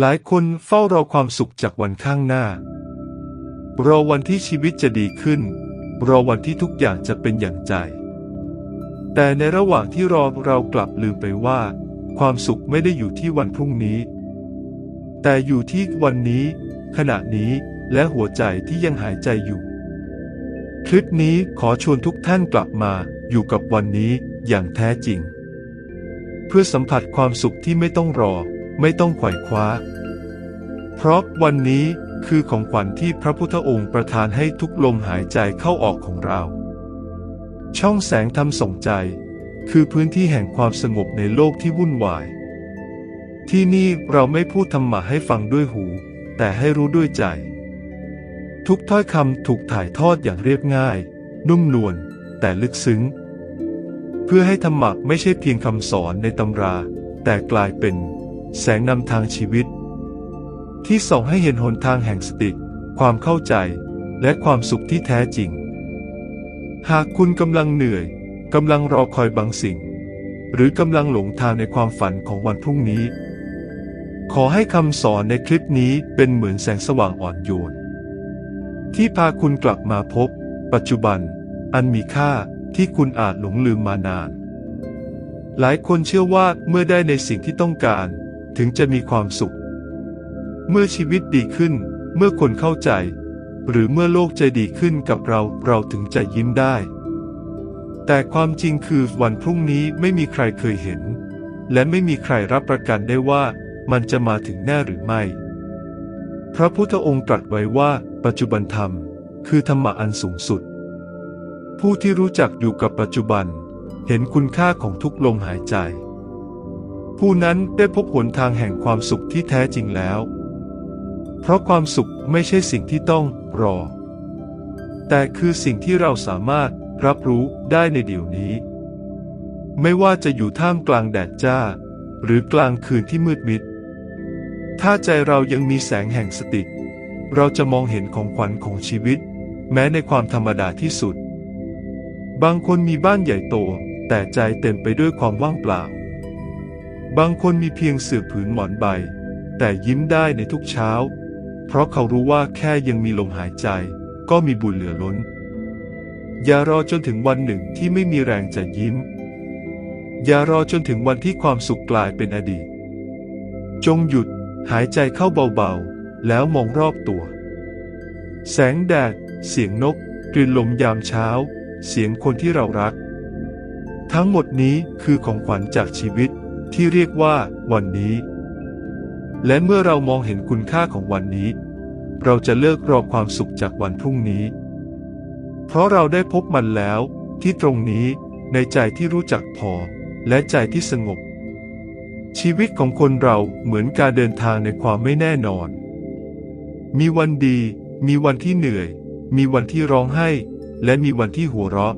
หลายคนเฝ้ารอความสุขจากวันข้างหน้า รอวันที่ชีวิตจะดีขึ้น รอวันที่ทุกอย่างจะเป็นอย่างใจ แต่ในระหว่างที่รอเรากลับลืมไปว่า ความสุขไม่ได้อยู่ที่วันพรุ่งนี้ แต่อยู่ที่วันนี้ ขณะนี้และหัวใจที่ยังหายใจอยู่ คลิปนี้ขอชวนทุกท่านกลับมาอยู่กับวันนี้อย่างแท้จริง เพื่อสัมผัสความสุขที่ไม่ต้องรอ ไม่ต้องขว่คว้า เพราะวันนี้คือของขวัญที่พระพุทธองค์ประทานให้ทุกลมหายใจเข้าออกของเรา ช่องแสงธรรมส่งใจ คือพื้นที่แห่งความสงบในโลกที่วุ่นวาย ที่นี่เราไม่พูดธรรมะให้ฟังด้วยหู แต่ให้รู้ด้วยใจ ทุกถ้อยคำถูกถ่ายทอดอย่างเรียบง่าย นุ่มนวลแต่ลึกซึ้ง เพื่อให้ธรรมะไม่ใช่เพียงคำสอนในตำรา แต่กลายเป็น แสงนำทางชีวิต ที่ส่องให้เห็นหนทางแห่งสติ ความเข้าใจ และความสุขที่แท้จริง หากคุณกำลังเหนื่อยกำลังรอคอยบางสิ่ง หรือกำลังหลงทางในความฝันของวันพรุ่งนี้ ขอให้คำสอนในคลิปนี้เป็นเหมือนแสงสว่างอ่อนโยน ที่พาคุณกลับมาพบ ปัจจุบัน อันมีค่าที่คุณอาจหลงลืมมานาน หลายคนเชื่อว่าเมื่อได้ในสิ่งที่ต้องการ ถึงจะมีความสุข เมื่อชีวิตดีขึ้น เมื่อคนเข้าใจ หรือเมื่อโลกใจดีขึ้นกับเราเราถึงจะยิ้มได้ แต่ความจริงคือวันพรุ่งนี้ไม่มีใครเคยเห็น และไม่มีใครรับประกันได้ว่ามันจะมาถึงแน่หรือไม่ พระพุทธองค์ตรัสไว้ว่า ปัจจุบันธรรม คือธรรมะอันสูงสุด ผู้ที่รู้จักอยู่กับปัจจุบัน เห็นคุณค่าของทุกลมหายใจ ผู้นั้นได้พบหนทางแห่งความสุขที่แท้จริงแล้ว เพราะความสุขไม่ใช่สิ่งที่ต้องรอ แต่คือสิ่งที่เราสามารถรับรู้ได้ในเดี๋ยวนี้ ไม่ว่าจะอยู่ท่ามกลางแดดจ้า หรือกลางคืนที่มืดมิด ถ้าใจเรายังมีแสงแห่งสติ เราจะมองเห็นของขวัญของชีวิต แม้ในความธรรมดาที่สุด บางคนมีบ้านใหญ่โต แต่ใจเต็มไปด้วยความว่างเปล่า บางคนมีเพียงเสือผืนหมอนใบ แต่ยิ้มได้ในทุกเช้า เพราะเขารู้ว่าแค่ยังมีลมหายใจ ก็มีบุญเหลือล้น อย่ารอจนถึงวันหนึ่งที่ไม่มีแรงจะยิ้ม อย่ารอจนถึงวันที่ความสุขกลายเป็นอดีต จงหยุดหายใจเข้าเบาๆ แล้วมองรอบตัว แสงแดด เสียงนกกลิ่นลมยามเช้า เสียงคนที่เรารัก ทั้งหมดนี้คือของขวัญจากชีวิต ที่เรียกว่าวันนี้ และเมื่อเรามองเห็นคุณค่าของวันนี้ เราจะเลิกรอความสุขจากวันพรุ่งนี้ เพราะเราได้พบมันแล้วที่ตรงนี้ในใจที่รู้จักพอ และใจที่สงบ ชีวิตของคนเราเหมือนการเดินทางในความไม่แน่นอน มีวันดี มีวันที่เหนื่อย มีวันที่ร้องไห้ และมีวันที่หัวเราะ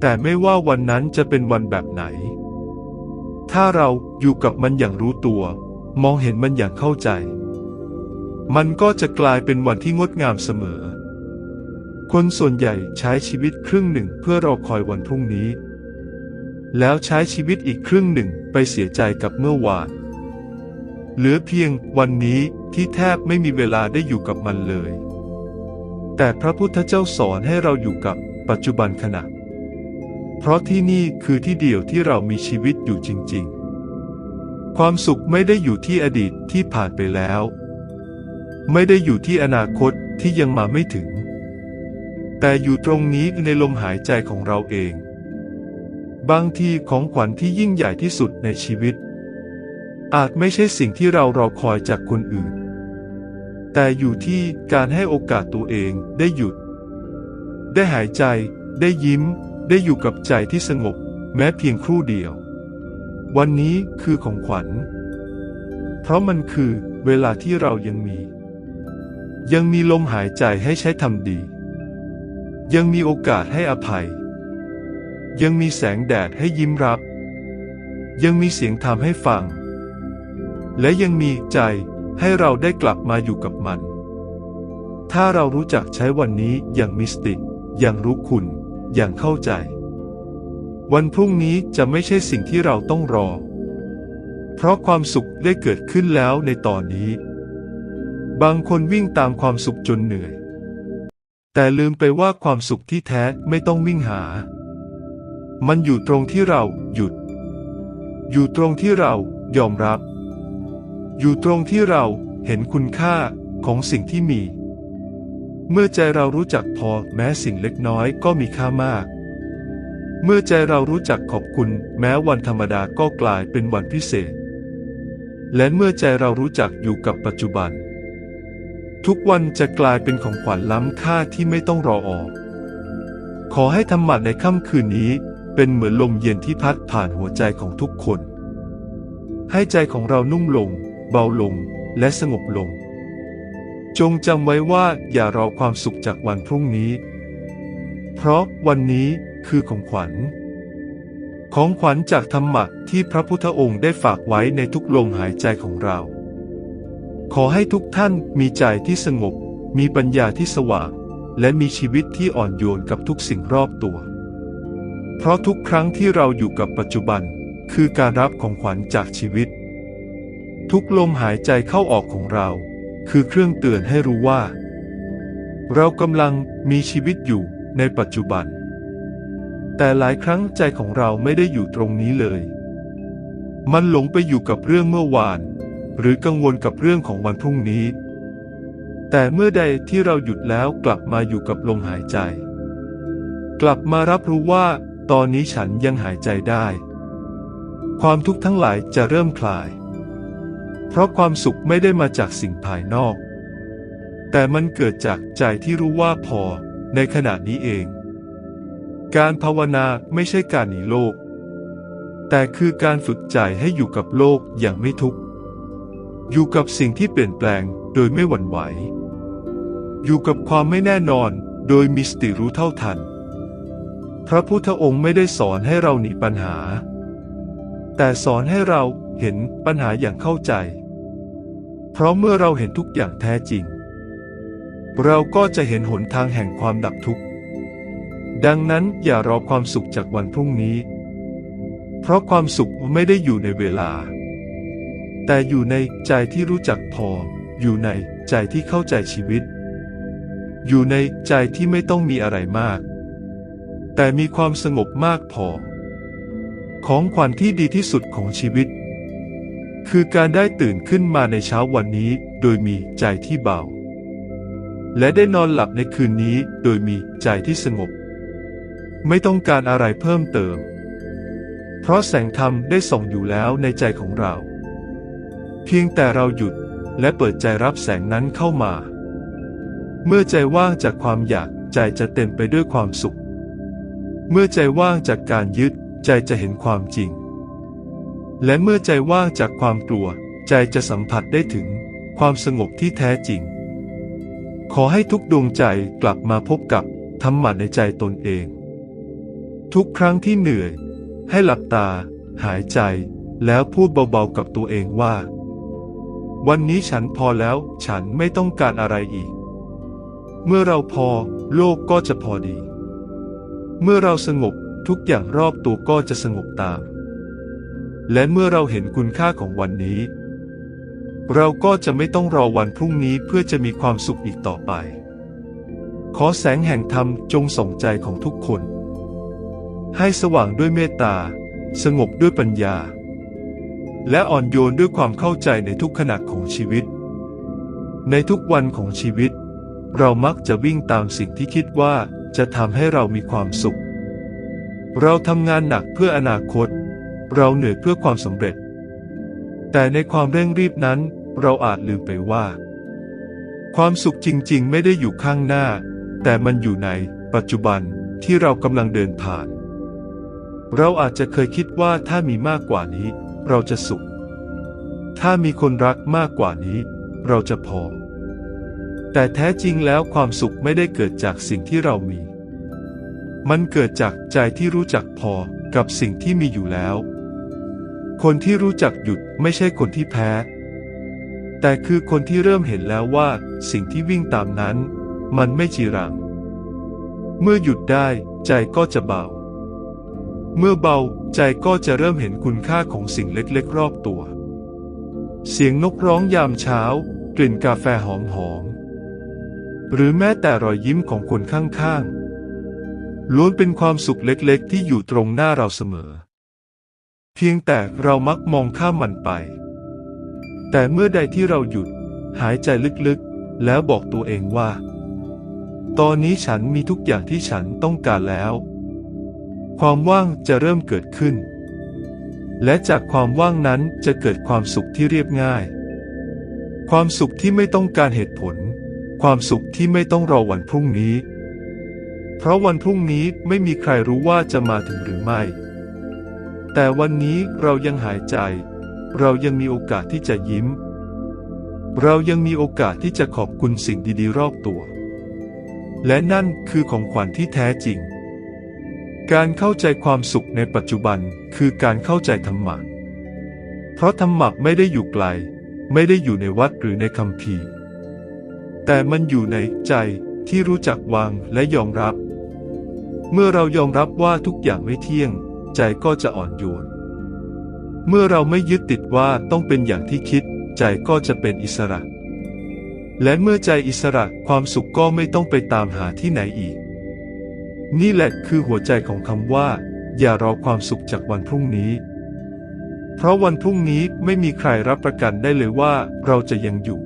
แต่ไม่ว่าวันนั้นจะเป็นวันแบบไหน ถ้าเราอยู่กับมันอย่างรู้ตัว มองเห็นมันอย่างเข้าใจ มันก็จะกลายเป็นวันที่งดงามเสมอ คนส่วนใหญ่ใช้ชีวิตครึ่งหนึ่งเพื่อรอคอยวันพรุ่งนี้ แล้วใช้ชีวิตอีกครึ่งหนึ่งไปเสียใจกับเมื่อวาน เหลือเพียงวันนี้ที่แทบไม่มีเวลาได้อยู่กับมันเลย แต่พระพุทธเจ้าสอนให้เราอยู่กับปัจจุบันขณะ เพราะที่นี่คือที่เดียวที่เรามีชีวิตอยู่จริงๆ ความสุขไม่ได้อยู่ที่อดีตที่ผ่านไปแล้ว ไม่ได้อยู่ที่อนาคตที่ยังมาไม่ถึง แต่อยู่ตรงนี้ในลมหายใจของเราเอง บางทีของขวัญที่ยิ่งใหญ่ที่สุดในชีวิต อาจไม่ใช่สิ่งที่เรารอคอยจากคนอื่น แต่อยู่ที่การให้โอกาสตัวเองได้หยุด ได้หายใจ ได้ยิ้ม ได้อยู่กับใจที่สงบ แม้เพียงครู่เดียว วันนี้คือของขวัญ เพราะมันคือเวลาที่เรายังมี ยังมีลมหายใจให้ใช้ทำดี ยังมีโอกาสให้อภัย ยังมีแสงแดดให้ยิ้มรับ ยังมีเสียงธรรมให้ฟัง และยังมีใจให้เราได้กลับมาอยู่กับมัน ถ้าเรารู้จักใช้วันนี้อย่างมิสติอย่างรู้คุณ อย่างเข้าใจ วันพรุ่งนี้จะไม่ใช่สิ่งที่เราต้องรอ เพราะความสุขได้เกิดขึ้นแล้วในตอนนี้ บางคนวิ่งตามความสุขจนเหนื่อย แต่ลืมไปว่าความสุขที่แท้ไม่ต้องวิ่งหา มันอยู่ตรงที่เราหยุด อยู่ตรงที่เรายอมรับ อยู่ตรงที่เราเห็นคุณค่าของสิ่งที่มี เมื่อใจเรารู้จักพอแม้สิ่งเล็กน้อยก็มีค่ามาก เมื่อใจเรารู้จักขอบคุณ แม้วันธรรมดาก็กลายเป็นวันพิเศษ และเมื่อใจเรารู้จักอยู่กับปัจจุบัน ทุกวันจะกลายเป็นของขวัญล้ำค่าที่ไม่ต้องรอออก ขอให้ธรรมะในค่ำคืนนี้ เป็นเหมือนลมเย็นที่พัดผ่านหัวใจของทุกคน ให้ใจของเรานุ่มลง เบาลงและสงบลง จงจำไว้ว่าอย่ารอความสุขจากวันพรุ่งนี้ เพราะวันนี้คือของขวัญ ของขวัญจากธรรมะที่พระพุทธองค์ได้ฝากไว้ในทุกลมหายใจของเรา ขอให้ทุกท่านมีใจที่สงบ มีปัญญาที่สว่าง และมีชีวิตที่อ่อนโยนกับทุกสิ่งรอบตัว เพราะทุกครั้งที่เราอยู่กับปัจจุบัน คือการรับของขวัญจากชีวิต ทุกลมหายใจเข้าออกของเรา คือเครื่องเตือนให้รู้ว่า เรากำลังมีชีวิตอยู่ในปัจจุบัน แต่หลายครั้งใจของเราไม่ได้อยู่ตรงนี้เลย มันหลงไปอยู่กับเรื่องเมื่อวาน หรือกังวลกับเรื่องของวันพรุ่งนี้ แต่เมื่อใดที่เราหยุดแล้วกลับมาอยู่กับลมหายใจ กลับมารับรู้ว่า ตอนนี้ฉันยังหายใจได้ ความทุกข์ทั้งหลายจะเริ่มคลาย เพราะความสุขไม่ได้มาจากสิ่งภายนอก แต่มันเกิดจากใจที่รู้ว่าพอในขณะนี้เอง การภาวนาไม่ใช่การหนีโลก แต่คือการฝึกใจให้อยู่กับโลกอย่างไม่ทุกข์อยู่กับสิ่งที่เปลี่ยนแปลงโดยไม่หวั่นไหว อยู่กับความไม่แน่นอนโดยมีสติรู้เท่าทัน พระพุทธองค์ไม่ได้สอนให้เราหนีปัญหา แต่สอนให้เรา เห็นปัญหาอย่างเข้าใจ เพราะเมื่อเราเห็นทุกอย่างแท้จริง เราก็จะเห็นหนทางแห่งความดับทุกข์ ดังนั้นอย่ารอความสุขจากวันพรุ่งนี้ เพราะความสุขไม่ได้อยู่ในเวลา แต่อยู่ในใจที่รู้จักพอ อยู่ในใจที่เข้าใจชีวิต อยู่ในใจที่ไม่ต้องมีอะไรมาก แต่มีความสงบมากพอ ของขวัญที่ดีที่สุดของชีวิต คือการได้ตื่นขึ้นมาในเช้าวันนี้โดยมีใจที่เบา และได้นอนหลับในคืนนี้โดยมีใจที่สงบ ไม่ต้องการอะไรเพิ่มเติม เพราะแสงธรรมได้ส่องอยู่แล้วในใจของเรา เพียงแต่เราหยุดและเปิดใจรับแสงนั้นเข้ามา เมื่อใจว่างจากความอยากใจจะเต็มไปด้วยความสุข เมื่อใจว่างจากการยึดใจจะเห็นความจริง และเมื่อใจว่างจากความกลัว ใจจะสัมผัสได้ถึงความสงบที่แท้จริง ขอให้ทุกดวงใจกลับมาพบกับธรรมะในใจตนเอง ทุกครั้งที่เหนื่อย ให้หลับตา หายใจ แล้วพูดเบาๆกับตัวเองว่า วันนี้ฉันพอแล้วฉันไม่ต้องการอะไรอีก เมื่อเราพอ โลกก็จะพอดี เมื่อเราสงบทุกอย่างรอบตัวก็จะสงบตาม และเมื่อเราเห็นคุณค่าของวันนี้ เราก็จะไม่ต้องรอวันพรุ่งนี้เพื่อจะมีความสุขอีกต่อไป ขอแสงแห่งธรรมจงส่องใจของทุกคน ให้สว่างด้วยเมตตา สงบด้วยปัญญา และอ่อนโยนด้วยความเข้าใจในทุกขณะของชีวิต ในทุกวันของชีวิต เรามักจะวิ่งตามสิ่งที่คิดว่าจะทำให้เรามีความสุข เราทำงานหนักเพื่ออนาคต เราเหนื่อยเพื่อความสำเร็จ แต่ในความเร่งรีบนั้น เราอาจลืมไปว่า ความสุขจริงๆ ไม่ได้อยู่ข้างหน้า แต่มันอยู่ในปัจจุบันที่เรากำลังเดินผ่าน เราอาจจะเคยคิดว่าถ้ามีมากกว่านี้ เราจะสุข ถ้ามีคนรักมากกว่านี้ เราจะพอ แต่แท้จริงแล้วความสุขไม่ได้เกิดจากสิ่งที่เรามี มันเกิดจากใจที่รู้จักพอกับสิ่งที่มีอยู่แล้ว คนที่รู้จักหยุดไม่ใช่คนที่แพ้ แต่คือคนที่เริ่มเห็นแล้วว่าสิ่งที่วิ่งตามนั้น มันไม่จีรัง เมื่อหยุดได้ใจก็จะเบา เมื่อเบาใจก็จะเริ่มเห็นคุณค่าของสิ่งเล็กๆ รอบตัว เสียงนกร้องยามเช้า กลิ่นกาแฟหอมๆ หรือแม้แต่รอยยิ้มของคนข้างๆล้วนเป็นความสุขเล็กๆ ที่อยู่ตรงหน้าเราเสมอ เพียงแต่เรามักมองข้ามมันไป แต่เมื่อใดที่เราหยุด หายใจลึกๆ แล้วบอกตัวเองว่า ตอนนี้ฉันมีทุกอย่างที่ฉันต้องการแล้ว ความว่างจะเริ่มเกิดขึ้น และจากความว่างนั้นจะเกิดความสุขที่เรียบง่าย ความสุขที่ไม่ต้องการเหตุผล ความสุขที่ไม่ต้องรอวันพรุ่งนี้ เพราะวันพรุ่งนี้ไม่มีใครรู้ว่าจะมาถึงหรือไม่ แต่วันนี้เรายังหายใจ เรายังมีโอกาสที่จะยิ้ม เรายังมีโอกาสที่จะขอบคุณสิ่งดีๆ รอบตัว และนั่นคือของขวัญที่แท้จริง การเข้าใจความสุขในปัจจุบันคือการเข้าใจธรรมะ เพราะธรรมะไม่ได้อยู่ไกล ไม่ได้อยู่ในวัดหรือในคำพีแต่มันอยู่ในใจที่รู้จักวางและยอมรับ เมื่อเรายอมรับว่าทุกอย่างไม่เที่ยง ใจก็จะอ่อนโยน เมื่อเราไม่ยึดติดว่าต้องเป็นอย่างที่คิด ใจก็จะเป็นอิสระ และเมื่อใจอิสระความสุขก็ไม่ต้องไปตามหาที่ไหนอีก นี่แหละคือหัวใจของคำว่า อย่ารอความสุขจากวันพรุ่งนี้ เพราะวันพรุ่งนี้ไม่มีใครรับประกันได้เลยว่าเราจะยังอยู่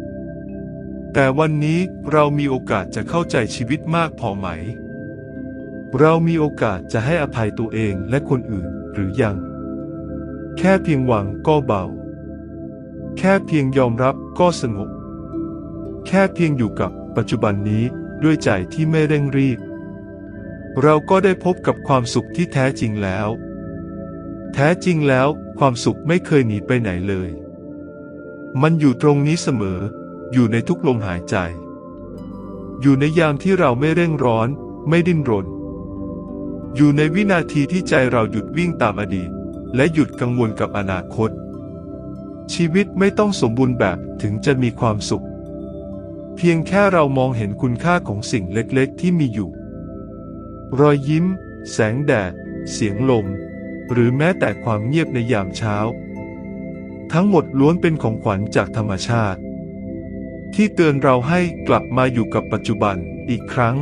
แต่วันนี้เรามีโอกาสจะเข้าใจชีวิตมากพอไหม เรามีโอกาสจะให้อภัยตัวเองและคนอื่นหรือยัง แค่เพียงหวังก็เบา แค่เพียงยอมรับก็สงบ แค่เพียงอยู่กับปัจจุบันนี้ด้วยใจที่ไม่เร่งรีบ เราก็ได้พบกับความสุขที่แท้จริงแล้ว แท้จริงแล้วความสุขไม่เคยหนีไปไหนเลย มันอยู่ตรงนี้เสมอ อยู่ในทุกลมหายใจ อยู่ในยามที่เราไม่เร่งร้อน ไม่ดิ้นรน อยู่ในวินาทีที่ใจเราหยุดวิ่งตามอดีต และหยุดกังวลกับอนาคต ชีวิตไม่ต้องสมบูรณ์แบบถึงจะมีความสุข เพียงแค่เรามองเห็นคุณค่าของสิ่งเล็กๆ ที่มีอยู่ รอยยิ้ม แสงแดด เสียงลม หรือแม้แต่ความเงียบในยามเช้า ทั้งหมดล้วนเป็นของขวัญจากธรรมชาติ ที่เตือนเราให้กลับมาอยู่กับปัจจุบันอีกครั้ง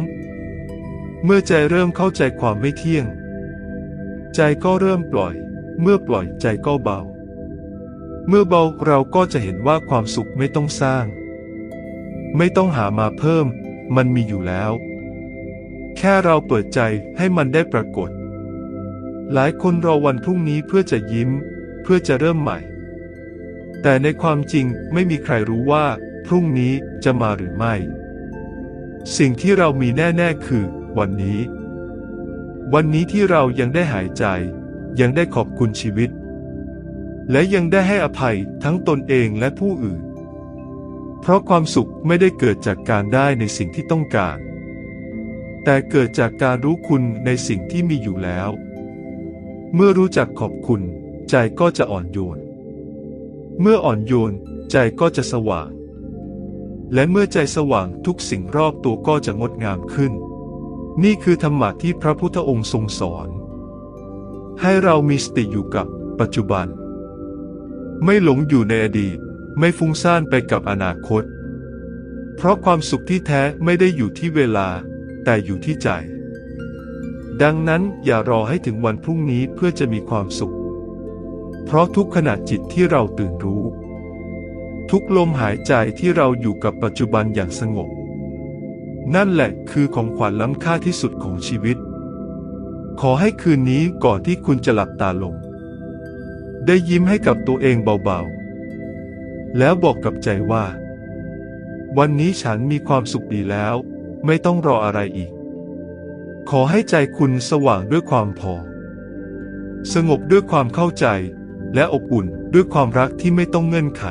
เมื่อใจเริ่มเข้าใจความไม่เที่ยง ใจก็เริ่มปล่อย เมื่อปล่อยใจก็เบา เมื่อเบาเราก็จะเห็นว่าความสุขไม่ต้องสร้าง ไม่ต้องหามาเพิ่ม มันมีอยู่แล้ว แค่เราเปิดใจให้มันได้ปรากฏ หลายคนรอวันพรุ่งนี้เพื่อจะยิ้ม เพื่อจะเริ่มใหม่ แต่ในความจริงไม่มีใครรู้ว่า พรุ่งนี้จะมาหรือไม่ สิ่งที่เรามีแน่ ๆ คือ วันนี้ วันนี้ที่เรายังได้หายใจ ยังได้ขอบคุณชีวิต และยังได้ให้อภัยทั้งตนเองและผู้อื่น เพราะความสุขไม่ได้เกิดจากการได้ในสิ่งที่ต้องการ แต่เกิดจากการรู้คุณในสิ่งที่มีอยู่แล้ว เมื่อรู้จักขอบคุณ ใจก็จะอ่อนโยน เมื่ออ่อนโยน ใจก็จะสว่างและเมื่อใจสว่างทุกสิ่งรอบตัวก็จะงดงามขึ้น นี่คือธรรมะที่พระพุทธองค์ทรงสอน ให้เรามีสติอยู่กับปัจจุบัน ไม่หลงอยู่ในอดีต ไม่ฟุ้งซ่านไปกับอนาคต เพราะความสุขที่แท้ไม่ได้อยู่ที่เวลา แต่อยู่ที่ใจ ดังนั้นอย่ารอให้ถึงวันพรุ่งนี้เพื่อจะมีความสุข เพราะทุกขณะจิตที่เราตื่นรู้ ทุกลมหายใจที่เราอยู่กับปัจจุบันอย่างสงบ นั่นแหละคือของขวัญล้ำค่าที่สุดของชีวิต ขอให้คืนนี้ก่อนที่คุณจะหลับตาลง ได้ยิ้มให้กับตัวเองเบาๆ แล้วบอกกับใจว่า วันนี้ฉันมีความสุขดีแล้ว ไม่ต้องรออะไรอีก ขอให้ใจคุณสว่างด้วยความพอ สงบด้วยความเข้าใจ และอบอุ่นด้วยความรักที่ไม่ต้องเงื่อนไข